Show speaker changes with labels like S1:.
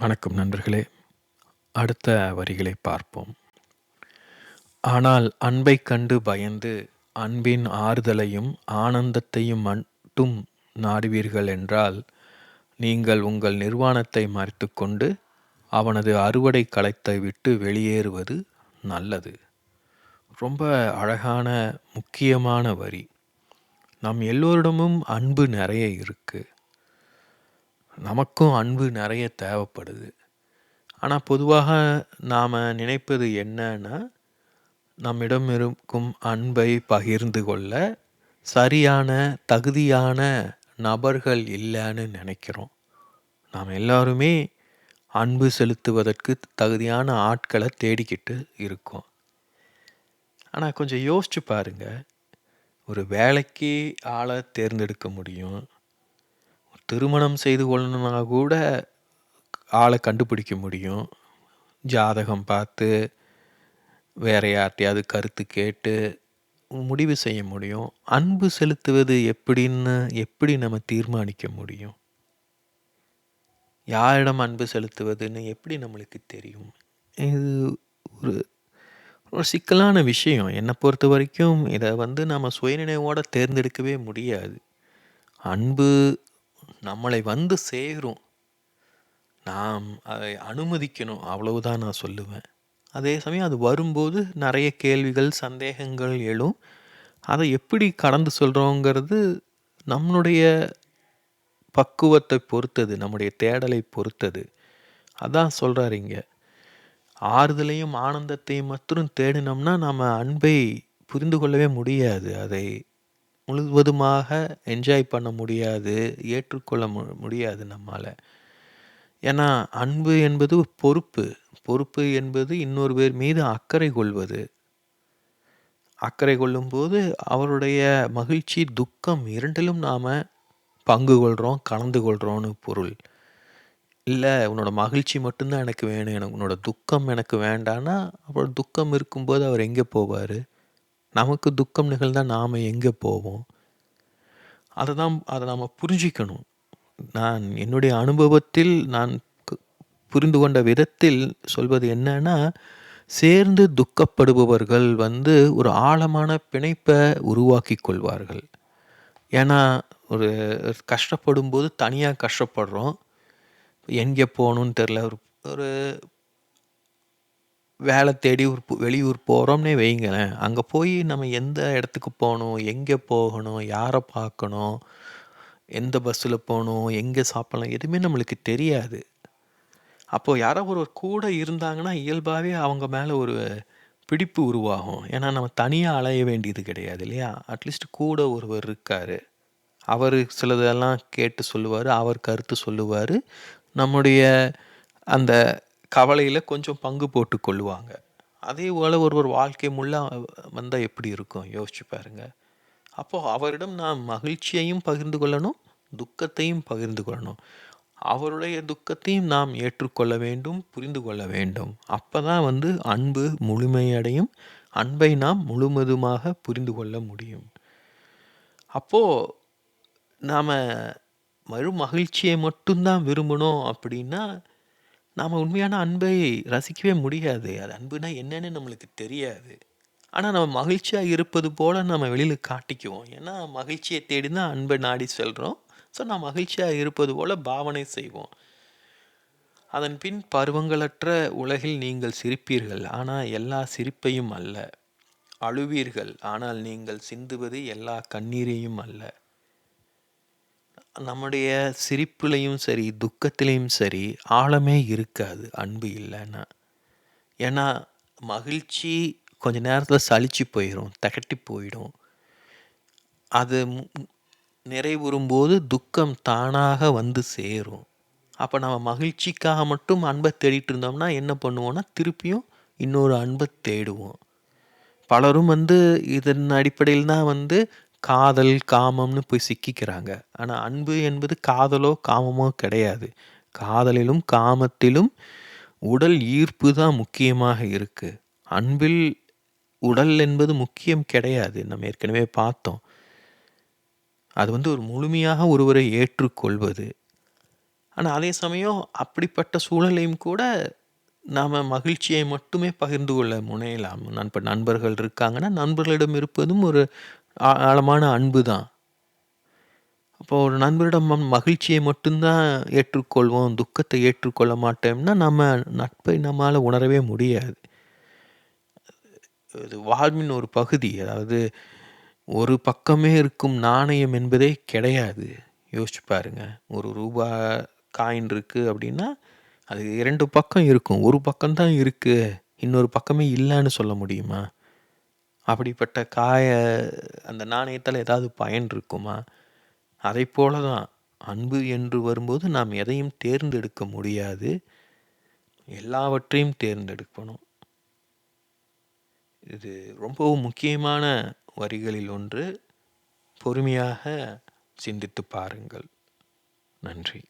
S1: வணக்கம் நண்பர்களே. அடுத்த வரிகளை பார்ப்போம். ஆனால் அன்பைக் கண்டு பயந்து அன்பின் ஆறுதலையும் ஆனந்தத்தையும் மட்டும் நாடுவீர்கள் என்றால் நீங்கள் உங்கள் நிர்வாணத்தை மறைத்துக்கொண்டு அவனது அறுவடை களத்தை விட்டு வெளியேறுவது நல்லது. ரொம்ப அழகான முக்கியமான வரி. நம் எல்லோரிடமும் அன்பு நிறைய இருக்குது நமக்கும் அன்பு நிறைய தேவைப்படுது. ஆனால் பொதுவாக நாம் நினைப்பது என்னன்னா நம்மிடம் இருக்கும் அன்பை பகிர்ந்து கொள்ள சரியான தகுதியான நபர்கள் இல்லைன்னு நினைக்கிறோம். நாம் எல்லாருமே அன்பு செலுத்துவதற்கு தகுதியான ஆட்களை தேடிக்கிட்டு இருக்கோம். ஆனால் கொஞ்சம் யோசிச்சு பாருங்கள் ஒரு வேலைக்கு ஆளை தேர்ந்தெடுக்க முடியும். திருமணம் செய்து கொள்ளணும்னா கூட ஆளை கண்டுபிடிக்க முடியும். ஜாதகம் பார்த்து வேற யார்ட்டையாவது கருத்து கேட்டு முடிவு செய்ய முடியும். அன்பு செலுத்துவது எப்படின்னு எப்படி நம்ம தீர்மானிக்க முடியும்? யாரிடம் அன்பு செலுத்துவதுன்னு எப்படி நம்மளுக்கு தெரியும்? இது ஒரு ஒரு சிக்கலான விஷயம். என்னை பொறுத்த வரைக்கும் இதை வந்து நம்ம சுயநினைவோடு தேர்ந்தெடுக்கவே முடியாது. அன்பு நம்மளை வந்து சேரும். நாம் அதை அனுமதிக்கணும். அவ்வளவுதான் நான் சொல்லுவேன். அதே சமயம் அது வரும்போது நிறைய கேள்விகள் சந்தேகங்கள் எழும். அதை எப்படி கடந்து சொல்கிறோங்கிறது நம்மளுடைய பக்குவத்தை பொறுத்தது நம்முடைய தேடலை பொறுத்தது. அதான் சொல்கிறாருங்க இங்கே. ஆறுதலையும் ஆனந்தத்தையும் மற்றும் தேடினோம்னா நம்ம அன்பை புரிந்து கொள்ளவே முடியாது. அதை முழுவதுமாக என்ஜாய் பண்ண முடியாது ஏற்றுக்கொள்ள மு முடியாது நம்மால். ஏன்னா அன்பு என்பது ஒரு பொறுப்பு. பொறுப்பு என்பது இன்னொரு பேர் மீது அக்கறை கொள்வது. அக்கறை கொள்ளும்போது அவருடைய மகிழ்ச்சி துக்கம் இரண்டிலும் நாம் பங்கு கொள்கிறோம் கலந்து கொள்கிறோன்னு பொருள். இல்லை உன்னோட மகிழ்ச்சி மட்டும்தான் எனக்கு வேணும் எனக்கு உன்னோட துக்கம் எனக்கு வேண்டான்னா அப்புறம் துக்கம் இருக்கும்போது அவர் எங்கே போவார்? நமக்கு துக்கம் நிகழ்ந்தால் நாம் எங்கே போவோம்? அதை தான் அதை நாம் புரிஞ்சிக்கணும். நான் என்னுடைய அனுபவத்தில் நான் புரிந்து கொண்ட விதத்தில் சொல்வது என்னன்னா சேர்ந்து துக்கப்படுபவர்கள் வந்து ஒரு ஆழமான பிணைப்பை உருவாக்கி கொள்வார்கள். ஏன்னா ஒரு கஷ்டப்படும் போது தனியாக கஷ்டப்படுறோம். எங்கே போகணும்னு தெரில ஒரு ஒரு வேலை தேடி ஒரு பு- வெளியூர் போகிறோம்னே வைங்களேன். அங்கே போய் நம்ம எந்த இடத்துக்கு போகணும் எங்கே போகணும் யாரை பார்க்கணும் எந்த பஸ்ஸில் போகணும் எங்கே சாப்பிடலாம் எதுவுமே நம்மளுக்கு தெரியாது. அப்போ யாரோ ஒருவர் கூட இருந்தாங்கன்னா இயல்பாகவே அவங்க மேலே ஒரு பிடிப்பு உருவாகும். ஏன்னா நம்ம தனியாக அலைய வேண்டியது கிடையாது இல்லையா? அட்லீஸ்ட் கூட ஒருவர் இருக்கார். அவர் சிலதெல்லாம் கேட்டு சொல்லுவார் அவர் கருத்து சொல்லுவார். நம்முடைய அந்த கவலையில் கொஞ்சம் பங்கு போட்டு கொள்ளுவாங்க. அதே போல் ஒருவர் வாழ்க்கை முள்ள வந்தால் எப்படி இருக்கும்? யோசிச்சு பாருங்க. அப்போது அவரிடம் நாம் மகிழ்ச்சியையும் பகிர்ந்து கொள்ளணும் துக்கத்தையும் பகிர்ந்து கொள்ளணும். அவருடைய துக்கத்தையும் நாம் ஏற்றுக்கொள்ள வேண்டும் புரிந்து கொள்ள வேண்டும். அப்போ தான் வந்து அன்பு முழுமையடையும் அன்பை நாம் முழுவதுமாக புரிந்து கொள்ள முடியும். அப்போது நாம் மறு மகிழ்ச்சியை மட்டும்தான் விரும்பணும் அப்படின்னா நாம் உண்மையான அன்பை ரசிக்கவே முடியாது. அது அன்புனா என்னன்னு நம்மளுக்கு தெரியாது. ஆனால் நம்ம மகிழ்ச்சியாக இருப்பது போல் நம்ம வெளியில் காட்டிக்குவோம். ஏன்னா மகிழ்ச்சியை தேடி தான் அன்பை நாடி செல்கிறோம் ஸோ நான் மகிழ்ச்சியாக இருப்பது போல் பாவனை செய்வோம். அதன் பின் பருவங்களற்ற உலகில் நீங்கள் சிரிப்பீர்கள். ஆனால் எல்லா சிரிப்பையும் அல்ல. அழுவீர்கள். ஆனால் நீங்கள் சிந்துவது எல்லா கண்ணீரையும் அல்ல. நம்முடைய சிரிப்புலையும் சரி துக்கத்திலையும் சரி ஆழமே இருக்காது அன்பு இல்லைன்னா. ஏன்னா மகிழ்ச்சி கொஞ்ச நேரத்தில் சளிச்சு போயிடும் தகட்டி போயிடும். அது நிறைவுறும் நிறைவுறும்போது துக்கம் தானாக வந்து சேரும். அப்போ நம்ம மகிழ்ச்சிக்காக மட்டும் அன்பை தேடிட்டு இருந்தோம்னா என்ன பண்ணுவோம்னா திருப்பியும் இன்னொரு அன்பை தேடுவோம். பலரும் வந்து இதன் அடிப்படையில் தான் வந்து காதல் காமம்னு போய் சிக்கிக்கிறாங்க. ஆனால் அன்பு என்பது காதலோ காமமோ கிடையாது. காதலிலும் காமத்திலும் உடல் ஈர்ப்பு தான் முக்கியமாக இருக்கு. அன்பில் உடல் என்பது முக்கியம் கிடையாது. நம்ம ஏற்கனவே பார்த்தோம். அது வந்து ஒரு முழுமையாக ஒருவரை ஏற்றுக்கொள்வது. ஆனா, அதே சமயம் அப்படிப்பட்ட சூழலையும் கூட நாம மகிழ்ச்சியை மட்டுமே பகிர்ந்து கொள்ள முனையலாம். நண்ப நண்பர்கள் இருக்காங்கன்னா, நண்பர்களிடம் இருப்பதும் ஒரு ஆழமான அன்பு தான். அப்போ ஒரு நண்பரிடம் மகிழ்ச்சியை மட்டும்தான் ஏற்றுக்கொள்வோம், துக்கத்தை ஏற்றுக்கொள்ள மாட்டோம்னா, நம்ம நட்பை நம்மால் உணரவே முடியாது. இது வாழ்வின் ஒரு பகுதி. அதாவது ஒரு பக்கமே இருக்கும் நாணயம் என்பதே கிடையாது. யோசிச்சு பாருங்க. ஒரு ரூபா காயின் இருக்குது அப்படின்னா, அது இரண்டு பக்கம் இருக்கும். ஒரு பக்கம்தான் இருக்குது இன்னொரு பக்கமே இல்லைன்னு சொல்ல முடியுமா? அப்படிப்பட்ட காய அந்த நாணயத்தில் ஏதாவது பயன் இருக்குமா? அதைப்போல தான் அன்பு என்று வரும்போது நாம் எதையும் தேர்ந்தெடுக்க முடியாது. எல்லாவற்றையும் தேர்ந்தெடுக்கணும். இது ரொம்பவும் முக்கியமான வரிகளில் ஒன்று. பொறுமையாக சிந்தித்துப் பாருங்கள். நன்றி.